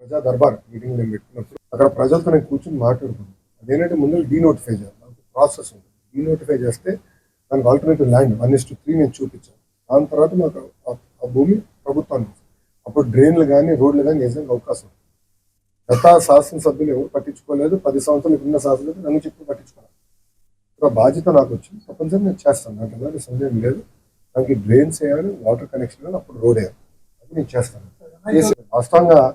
ప్రజా దర్బార్ మీటింగ్ నేను పెట్టినప్పుడు అక్కడ ప్రజలతో నేను కూర్చొని మాట్లాడుకున్నాను. అదేంటంటే ముందు డీనోటిఫై చేయాలి. ప్రాసెస్ ఉంది. డీనోటిఫై చేస్తే దానికి alternative land one is two three నేను చూపించాను. దాని తర్వాత మాకు ఆ- భూమి ప్రభుత్వానికి. అప్పుడు డ్రైన్లు కానీ రోడ్లు కానీ వేసేందుకు అవకాశం ఉంది. గత శాసనసభ్యులు ఎవరు పట్టించుకోలేదు. పది సంవత్సరాలు ఇప్పుడున్న శాసనసభ్యులు నన్ను చెప్పి పట్టించుకున్నారు ఇప్పుడు బాధ్యత నాకు వచ్చింది. తప్పనిసరి నేను చేస్తాను. నాకు ఎలాంటి సందేహం లేదు. దానికి డ్రైన్స్ వేయాలి వాటర్ కనెక్షన్ వేయాలి అప్పుడు రోడ్ వేయాలి. అది నేను చేస్తాను. ఇంత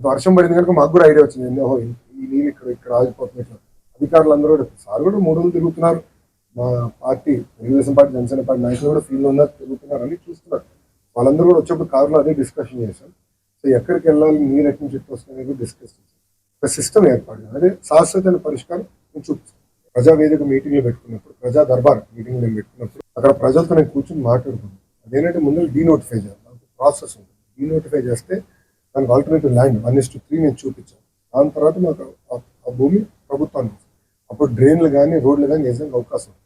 వర్షం పడింది కనుక మాకు కూడా ఐడియా వచ్చింది. ఎన్నో ఈ నీళ్ళు ఇక్కడ ఇక్కడ ఆగిపోతున్నట్లు అధికారులు అందరూ కూడా సార్ కూడా మూడు రోజులు తిరుగుతున్నారు. మా party Telugu Desam party Janasena party నాయకులు కూడా ఫీల్డ్ ఉన్నారు తిరుగుతున్నారు అని చూస్తున్నారు. వాళ్ళందరూ కూడా వచ్చేప్పుడు కారులో అదే డిస్కషన్ చేశాం సో ఎక్కడికి వెళ్ళాలి నీరు ఎక్కడి నుంచి వస్తుంది అనేది డిస్కస్ చేశాం ఒక సిస్టమ్ ఏర్పాటు అదే శాశ్వతమైన పరిష్కారం నేను చూపిస్తాను. ప్రజా వేదిక మీటింగ్లు పెట్టుకున్నప్పుడు ప్రజా దర్బార్ మీటింగ్ నేను పెట్టుకున్నప్పుడు అక్కడ ప్రజలతో నేను కూర్చొని మాట్లాడుకున్నాను అదేంటంటే ముందు డీనోటిఫై చేయాలి. ప్రాసెస్ ఉంది డీనోటిఫై చేస్తే దానికి alternative land one is two three నేను చూపించాను. దాని తర్వాత మాకు ఆ- భూమి ప్రభుత్వానికి అప్పుడు డ్రైన్లు కానీ రోడ్లు కానీ వేసేందుకు అవకాశం ఉంది.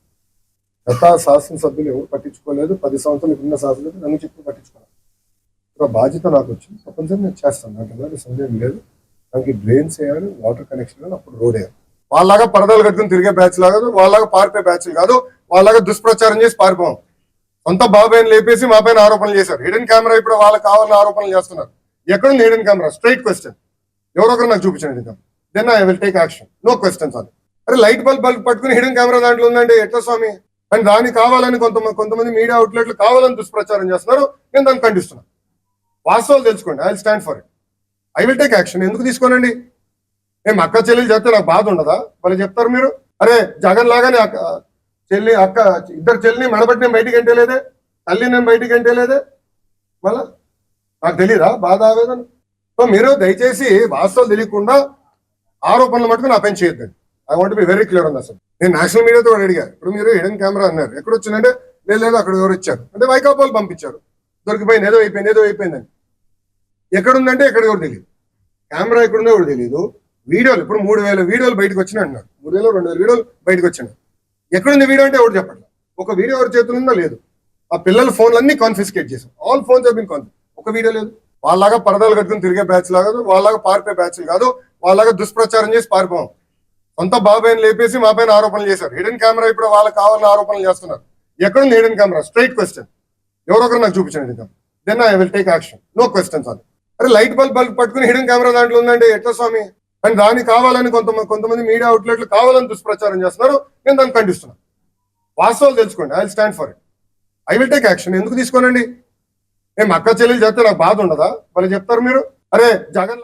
గత శాసనసభ్యులు ఎవరు పట్టించుకోలేదు పది సంవత్సరాలు ఇప్పుడున్న శాసనసభ్యులు నన్ను చెప్పి పట్టించుకున్నారు బాధ్యత నాకు వచ్చింది. తప్పనిసరి నేను చేస్తాను. నాకు ఎలాంటి సందేహం లేదు. దానికి డ్రైన్స్ వేయాలి వాటర్ కనెక్షన్ వేయాలి అప్పుడు రోడ్ వేయాలి. వాళ్ళలాగా పరదాలు కట్టుకుని తిరిగే బ్యాచ్ కాదు వాళ్ళలాగా పారిపోయే బ్యాచ్ కాదు వాళ్ళలాగా దుష్ప్రచారం చేసి పారిపోం సొంత బాబాయ్ లేపేసి మా పైన ఆరోపణలు చేశారు. హిడెన్ కెమెరా ఇప్పుడు వాళ్ళకి కావాలని ఆరోపణలు చేస్తున్నారు. ఎక్కడుంది హిడెన్ కెమెరా స్ట్రైట్ క్వశ్చన్ ఎవరో ఒకరు నాకు చూపించండి then I will take action no questions అది అరే లైట్ బల్బ్ బల్బ్ పట్టుకుని హిడెన్ కెమెరా దాంట్లో ఉందండి. ఎట్లా స్వామి? అండ్ దాన్ని కావాలని కొంతమంది కొంతమంది మీడియా అవుట్లెట్లు కావాలని దుష్ప్రచారం చేస్తున్నారు. నేను దాన్ని ఖండిస్తున్నాను వాస్తవాలు తెలుసుకోండి. I will stand for it I will take action ఎందుకు తీసుకోనండి? మేము అక్క చెల్లెలు చెప్తే నాకు బాధ ఉండదా? వాళ్ళు చెప్తారు మీరు. అరే జగన్ లాగానే అక్క చెల్లి అక్క ఇద్దరు చెల్లిని మెడబట్టి నేను బయటికి ఎంటలేదే తల్లి నేను బయటికి ఎంటలేదే మళ్ళా? నాకు తెలియదా బాధ ఆవేదన? సో మీరు దయచేసి వాస్తవాలు తెలియకుండా ఆరోపణలు మటుకు నా పని చేయొద్దండి. I want be very clear ఉంది అసలు నేను నేషనల్ మీడియాతో కూడా అడిగా. ఇప్పుడు మీరు హిడెన్ కెమెరా అన్నారు. ఎక్కడ వచ్చిందంటే లేదు లేదు అక్కడ ఎవరు ఇచ్చారు అంటే వైకాపా పంపించారు. దొరికిపోయింది ఏదో అయిపోయింది ఏదో అయిపోయిందని. ఎక్కడుందంటే ఎక్కడ ఎవరు తెలియదు. కెమెరా ఎక్కడుందో ఎవరు తెలియదు. వీడియోలు ఇప్పుడు మూడు వేల వీడియోలు బయటకు వచ్చినాయి అన్నారు. మూడు వేల రెండు వేల వీడియోలు బయటకు వచ్చినాయి. ఎక్కడుంది వీడియో అంటే ఎవరు చెప్పట్లేదు. ఒక వీడియో ఎవరి చేతులు ఉందో లేదు. ఆ పిల్లల ఫోన్లు అన్ని కాన్ఫిస్కేట్ చేశారు ఆల్ ఫోన్స్ బిన్ కాన్ఫిస్ ఒక వీడియో లేదు. వాళ్ళలాగా పరదాలు కట్టుకుని తిరిగే బ్యాచ్ లాగా వాళ్ళలాగా పారిపోయే బ్యాచ్ కాదు వాళ్ళలాగా దుష్ప్రచారం చేసి పారిపోం సొంత బాబాయిని లేపేసి మా పైన ఆరోపణలు చేశారు. హిడెన్ కెమెరా ఇప్పుడు వాళ్ళకి కావాలని ఆరోపణలు చేస్తున్నారు. ఎక్కడుంది హిడెన్ కెమెరా? స్ట్రైట్ క్వశ్చన్ ఎవరొకరు నాకు చూపించండి then I will take action no questions అది అరే లైట్ బల్బ్ బల్బ్ పట్టుకుని హిడెన్ కెమెరా దాంట్లో ఉందండి. ఎట్లా స్వామి? అండ్ దాన్ని కావాలని కొంతమంది కొంతమంది మీడియా అవుట్లెట్లు కావాలని దుష్ప్రచారం చేస్తున్నారు. నేను దాన్ని ఖండిస్తున్నాను వాస్తవాలు తెలుసుకోండి. I will stand for it I will take action ఎందుకు తీసుకోనండి? ఏం అక్క చెల్లెలు చెప్తే నాకు బాధ ఉండదా? వాళ్ళు చెప్తారు మీరు? అరే జగన్